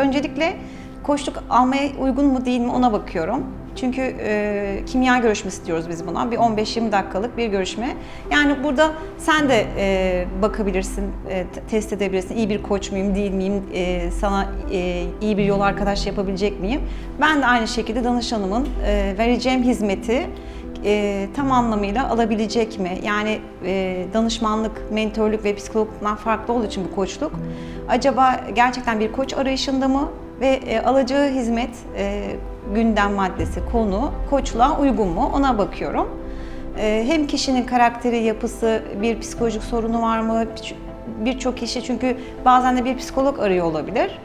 Öncelikle koçluk almaya uygun mu değil mi ona bakıyorum. Çünkü e, kimya görüşmesi diyoruz biz buna. Bir 15-20 dakikalık bir görüşme. Yani burada sen de e, bakabilirsin, e, test edebilirsin. İyi bir koç muyum, değil miyim? E, sana e, iyi bir yol arkadaş yapabilecek miyim? Ben de aynı şekilde danışanımın e, vereceğim hizmeti e, tam anlamıyla alabilecek mi? Yani e, danışmanlık, mentörlük ve psikologdan farklı olduğu için bu koçluk. Acaba gerçekten bir koç arayışında mı? Ve e, alacağı hizmet, e, gündem maddesi, konu koçluğa uygun mu? Ona bakıyorum. E, hem kişinin karakteri, yapısı, bir psikolojik sorunu var mı? Birçok kişi çünkü bazen de bir psikolog arıyor olabilir.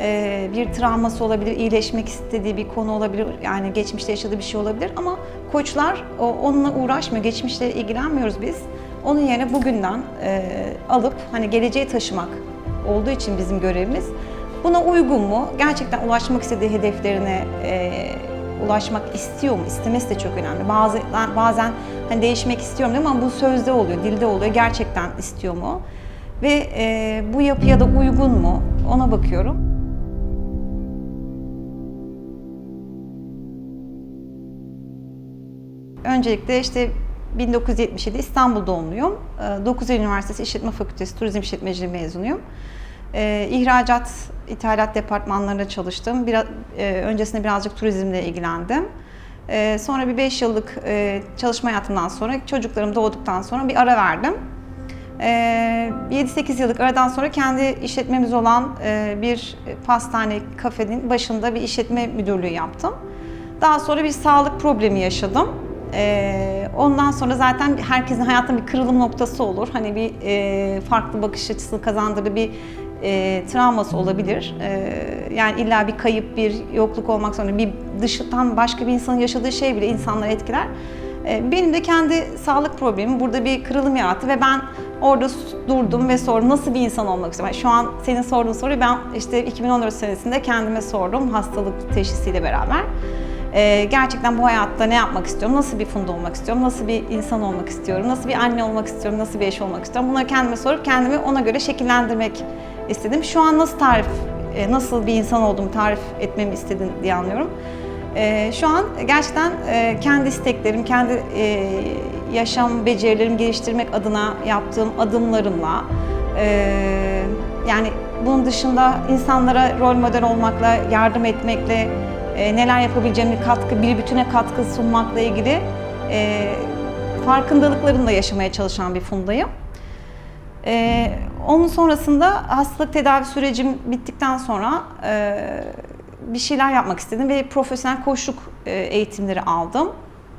Ee, bir travması olabilir, iyileşmek istediği bir konu olabilir, yani geçmişte yaşadığı bir şey olabilir ama koçlar onunla uğraşmıyor, geçmişle ilgilenmiyoruz biz. Onun yerine bugünden e, alıp hani geleceğe taşımak olduğu için bizim görevimiz. Buna uygun mu? Gerçekten ulaşmak istediği hedeflerine e, ulaşmak istiyor mu? İstemesi de çok önemli. Bazı bazen hani değişmek istiyorum diyor ama bu sözde oluyor, dilde oluyor. Gerçekten istiyor mu? Ve e, bu yapıya da uygun mu? Ona bakıyorum. Öncelikle işte 1977 İstanbul doğumluyum. Ee, 9 Eylül Üniversitesi İşletme Fakültesi Turizm İşletmeciliği mezunuyum. Ee, İhracat, ithalat departmanlarında çalıştım. Biraz, e, öncesinde birazcık turizmle ilgilendim. Ee, Sonra bir 5 yıllık e, çalışma hayatımdan sonra, çocuklarım doğduktan sonra bir ara verdim. Ee, 7-8 yıllık aradan sonra kendi işletmemiz olan e, bir pastane, kafenin başında bir işletme müdürlüğü yaptım. Daha sonra bir sağlık problemi yaşadım. Ee, ondan sonra zaten herkesin hayatında bir kırılım noktası olur. Hani bir e, farklı bakış açısı kazandırdığı bir e, travması olabilir. Ee, yani illa bir kayıp, bir yokluk olmak zorunda bir dışından başka bir insanın yaşadığı şey bile insanları etkiler. Ee, benim de kendi sağlık problemim burada bir kırılım yarattı ve ben orada durdum ve sordum nasıl bir insan olmak istiyorum. Yani şu an senin sorduğun soruyu ben işte 2014 senesinde kendime sordum hastalık teşhisiyle beraber. Ee, gerçekten bu hayatta ne yapmak istiyorum, nasıl bir funda olmak istiyorum, nasıl bir insan olmak istiyorum, nasıl bir anne olmak istiyorum, nasıl bir eş olmak istiyorum. Bunları kendime sorup kendimi ona göre şekillendirmek istedim. Şu an nasıl tarif, e, nasıl bir insan olduğumu tarif etmemi istedin diye anlıyorum. Ee, şu an gerçekten e, kendi isteklerim, kendi e, yaşam becerilerimi geliştirmek adına yaptığım adımlarımla, e, yani bunun dışında insanlara rol model olmakla, yardım etmekle, e, neler yapabileceğimi katkı, bir bütüne katkı sunmakla ilgili e, farkındalıklarını da yaşamaya çalışan bir fundayım. E, onun sonrasında hastalık tedavi sürecim bittikten sonra e, bir şeyler yapmak istedim ve profesyonel koçluk e, eğitimleri aldım.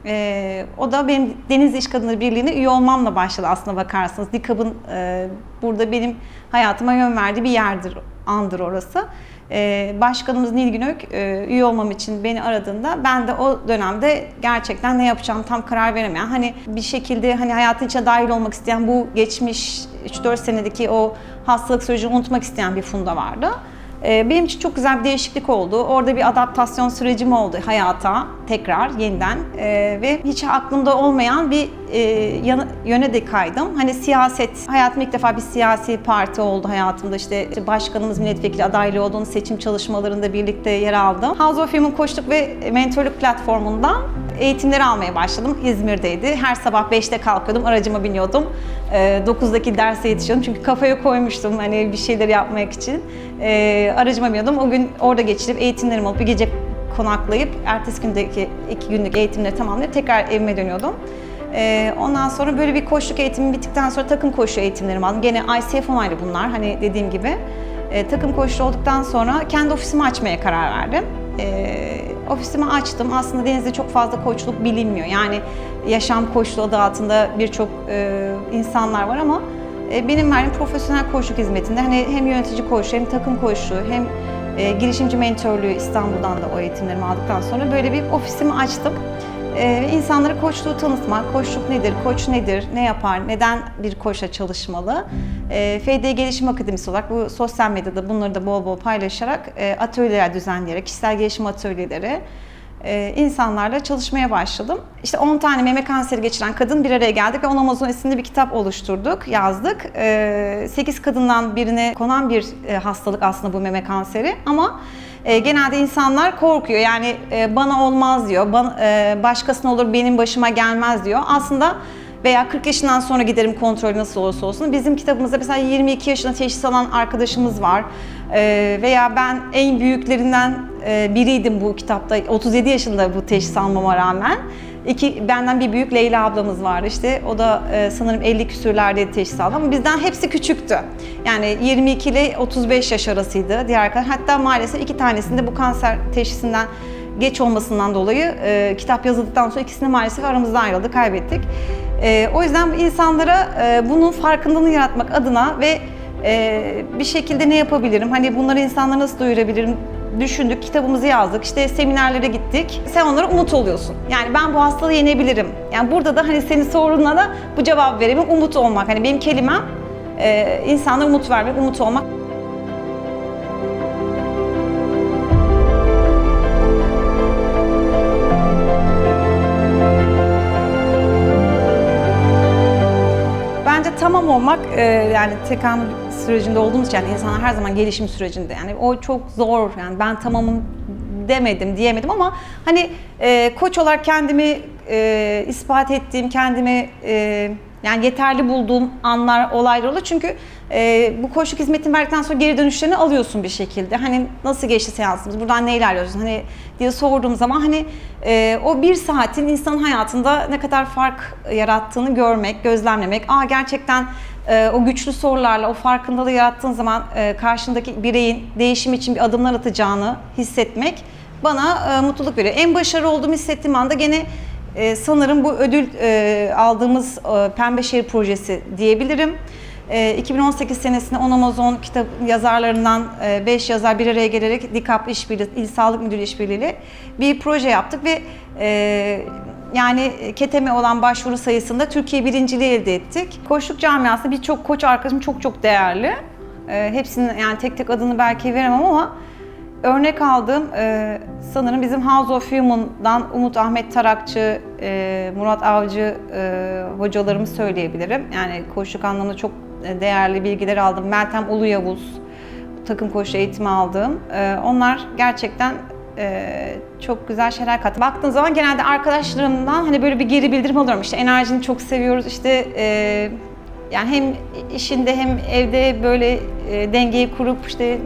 E, o da benim Denizli İş Kadınları Birliği'ne üye olmamla başladı aslına bakarsanız. DİKAB'ın e, burada benim hayatıma yön verdiği bir yerdir, andır orası. E, başkanımız Nilgün Ök e, üye olmam için beni aradığında ben de o dönemde gerçekten ne yapacağım tam karar veremeyen hani bir şekilde hani hayatın içine dahil olmak isteyen bu geçmiş 3-4 senedeki o hastalık sürecini unutmak isteyen bir funda vardı. Ee, Benim için çok güzel bir değişiklik oldu. Orada bir adaptasyon sürecim oldu hayata tekrar yeniden Ee, ve hiç aklımda olmayan bir e, yöne de kaydım. Hani siyaset, hayatımda ilk defa bir siyasi parti oldu hayatımda. İşte işte başkanımız milletvekili adaylığı olduğunu seçim çalışmalarında birlikte yer aldım. House of Human Koçluk ve Mentörlük platformundan eğitimleri almaya başladım. İzmir'deydi. Her sabah 5'te kalkıyordum, aracıma biniyordum. Ee, 9'daki derse yetişiyordum çünkü kafaya koymuştum hani bir şeyler yapmak için. Ee, aracıma biniyordum. O gün orada geçirip eğitimlerimi alıp bir gece konaklayıp ertesi gündeki iki günlük eğitimleri tamamlayıp tekrar evime dönüyordum. Ee, ondan sonra böyle bir koşuluk eğitimi bittikten sonra takım koşu eğitimlerimi aldım. Gene ICF onaylı bunlar hani dediğim gibi. Ee, takım koşu olduktan sonra kendi ofisimi açmaya karar verdim. Ee, ofisimi açtım. Aslında denizde çok fazla koçluk bilinmiyor. Yani yaşam koçluğu adı altında birçok e, insanlar var ama e, benim verdiğim profesyonel koçluk hizmetinde hani hem yönetici koçluğu hem takım koçluğu hem e, girişimci mentörlüğü İstanbul'dan da o eğitimlerimi aldıktan sonra böyle bir ofisimi açtım. Ee, insanlara koçluğu tanıtmak, koçluk nedir, koç nedir, ne yapar, neden bir koçla çalışmalı. Ee, FD Gelişim Akademisi olarak bu sosyal medyada bunları da bol bol paylaşarak e, atölyeler düzenleyerek, kişisel gelişim atölyeleri e, insanlarla çalışmaya başladım. İşte 10 tane meme kanseri geçiren kadın bir araya geldik ve On Amazon isimli bir kitap oluşturduk, yazdık. E, 8 kadından birine konan bir e, hastalık aslında bu meme kanseri ama e, genelde insanlar korkuyor. Yani e, bana olmaz diyor, bana, e, başkasına olur benim başıma gelmez diyor. Aslında veya 40 yaşından sonra giderim kontrolü nasıl olursa olsun. Bizim kitabımızda mesela 22 yaşında teşhis alan arkadaşımız var. Ee, veya ben en büyüklerinden e, biriydim bu kitapta. 37 yaşında bu teşhis almama rağmen. İki, benden bir büyük Leyla ablamız vardı işte. O da e, sanırım 50 küsürlerde teşhis aldı ama bizden hepsi küçüktü. Yani 22 ile 35 yaş arasıydı diğer arkadaşlar. Hatta maalesef iki tanesinde bu kanser teşhisinden geç olmasından dolayı e, kitap yazıldıktan sonra ikisini maalesef aramızdan ayrıldı, kaybettik. E, o yüzden insanlara e, bunun farkındalığını yaratmak adına ve e, bir şekilde ne yapabilirim, hani bunları insanlara nasıl duyurabilirim düşündük, kitabımızı yazdık, işte seminerlere gittik. Sen onlara umut oluyorsun. Yani ben bu hastalığı yenebilirim. Yani burada da hani senin sorunlara bu cevap veremem, umut olmak. Hani benim kelimem e, insanlara umut vermek, umut olmak. Olmak e, yani tekamül sürecinde olduğumuz için yani insanlar her zaman gelişim sürecinde yani o çok zor yani ben tamamım demedim diyemedim ama hani e, koç olarak kendimi e, ispat ettiğim kendimi e, yani yeterli bulduğum anlar olaylar oldu çünkü e, bu koçluk hizmetini verdikten sonra geri dönüşlerini alıyorsun bir şekilde. Hani nasıl geçti seansımız, buradan ne ilerliyorsun hani diye sorduğum zaman hani e, o bir saatin insanın hayatında ne kadar fark yarattığını görmek, gözlemlemek. Aa gerçekten e, o güçlü sorularla o farkındalığı yarattığın zaman e, karşındaki bireyin değişim için bir adımlar atacağını hissetmek bana e, mutluluk veriyor. En başarılı olduğumu hissettiğim anda gene e, sanırım bu ödül e, aldığımız e, Pembe Şehir Projesi diyebilirim. E, 2018 senesinde On Amazon kitap yazarlarından 5 yazar bir araya gelerek DİKAP İşbirliği, İl Sağlık Müdürü İşbirliği bir proje yaptık ve e, yani KETEM'e olan başvuru sayısında Türkiye birinciliği elde ettik. Koçluk camiasında birçok koç arkadaşım çok çok değerli. E, hepsinin yani tek tek adını belki veremem ama Örnek aldığım e, sanırım bizim House of Human'dan Umut Ahmet Tarakçı, e, Murat Avcı e, hocalarımı söyleyebilirim. Yani koşuk anlamında çok değerli bilgiler aldım. Meltem Ulu Yavuz, takım koşu eğitimi aldığım. E, onlar gerçekten e, çok güzel şeyler kattı. Baktığım zaman genelde arkadaşlarımdan hani böyle bir geri bildirim alıyorum. İşte enerjini çok seviyoruz, işte e, yani hem işinde hem evde böyle e, dengeyi kurup işte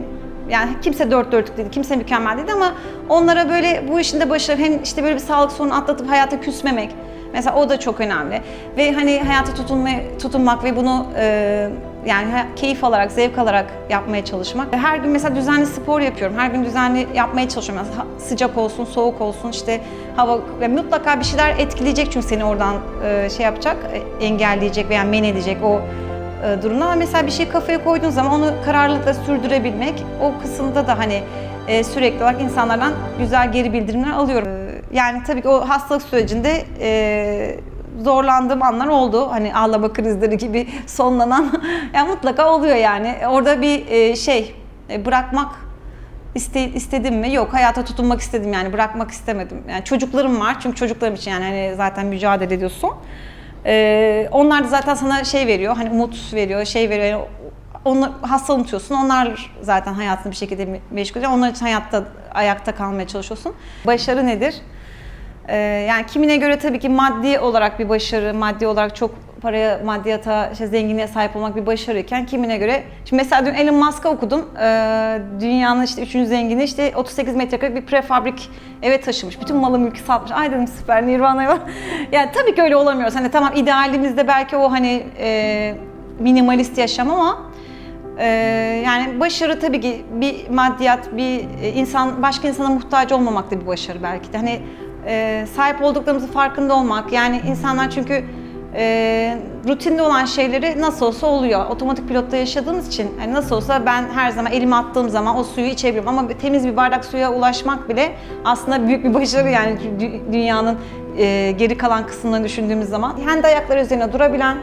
yani kimse dört dörtlük dedi, kimse mükemmel dedi ama onlara böyle bu işinde başarı hem işte böyle bir sağlık sorunu atlatıp hayata küsmemek mesela o da çok önemli ve hani hayata tutunmaya, tutunmak ve bunu e, yani keyif alarak, zevk alarak yapmaya çalışmak. Her gün mesela düzenli spor yapıyorum. Her gün düzenli yapmaya çalışıyorum. Mesela sıcak olsun, soğuk olsun işte hava ve mutlaka bir şeyler etkileyecek çünkü seni oradan e, şey yapacak, e, engelleyecek veya men edecek o e, durumda ama mesela bir şey kafaya koyduğun zaman onu kararlılıkla sürdürebilmek o kısımda da hani e, sürekli olarak insanlardan güzel geri bildirimler alıyorum. E, Yani tabii ki o hastalık sürecinde zorlandığım anlar oldu. Hani ağlama krizleri gibi sonlanan yani mutlaka oluyor yani. Orada bir şey bırakmak iste, istedim mi? Yok. Hayata tutunmak istedim yani bırakmak istemedim. Yani çocuklarım var çünkü çocuklarım için yani hani zaten mücadele ediyorsun. Ee, onlar da zaten sana şey veriyor, hani umut veriyor, şey veriyor. Yani onlar, hasta unutuyorsun, onlar zaten hayatını bir şekilde meşgul ediyor. Onlar için hayatta, ayakta kalmaya çalışıyorsun. Başarı nedir? Ee, yani kimine göre tabii ki maddi olarak bir başarı, maddi olarak çok paraya, maddiyata, işte zenginliğe sahip olmak bir başarıyken kimine göre... Şimdi mesela dün Elon Musk'a okudum. Ee, dünyanın işte üçüncü zengini işte 38 metrekare bir prefabrik eve taşımış. Bütün malı mülkü satmış. Ay dedim süper Nirvana'ya var. yani tabii ki öyle olamıyoruz. Hani tamam idealimizde belki o hani e, minimalist yaşam ama ee, yani başarı tabii ki bir maddiyat, bir e, insan başka insana muhtaç olmamak da bir başarı belki de. Hani e, sahip olduklarımızın farkında olmak. Yani insanlar çünkü e, rutinde olan şeyleri nasıl olsa oluyor. Otomatik pilotta yaşadığımız için hani nasıl olsa ben her zaman elimi attığım zaman o suyu içebilirim. Ama temiz bir bardak suya ulaşmak bile aslında büyük bir başarı yani dü- dünyanın e, geri kalan kısımlarını düşündüğümüz zaman. Kendi ayakları üzerine durabilen,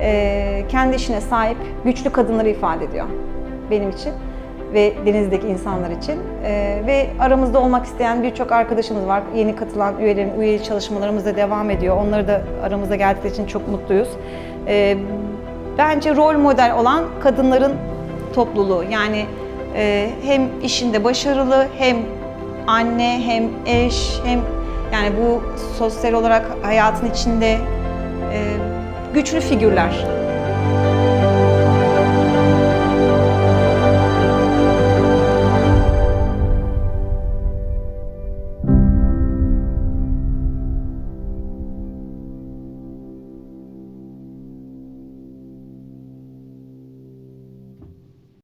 e, kendi işine sahip güçlü kadınları ifade ediyor benim için. Ve Denizli'deki insanlar için. Ee, ve aramızda olmak isteyen birçok arkadaşımız var. Yeni katılan üyelerin üyelik çalışmalarımız da devam ediyor. Onları da aramıza geldikleri için çok mutluyuz. Ee, bence rol model olan kadınların topluluğu. Yani e, hem işinde başarılı hem anne hem eş hem yani bu sosyal olarak hayatın içinde e, güçlü figürler.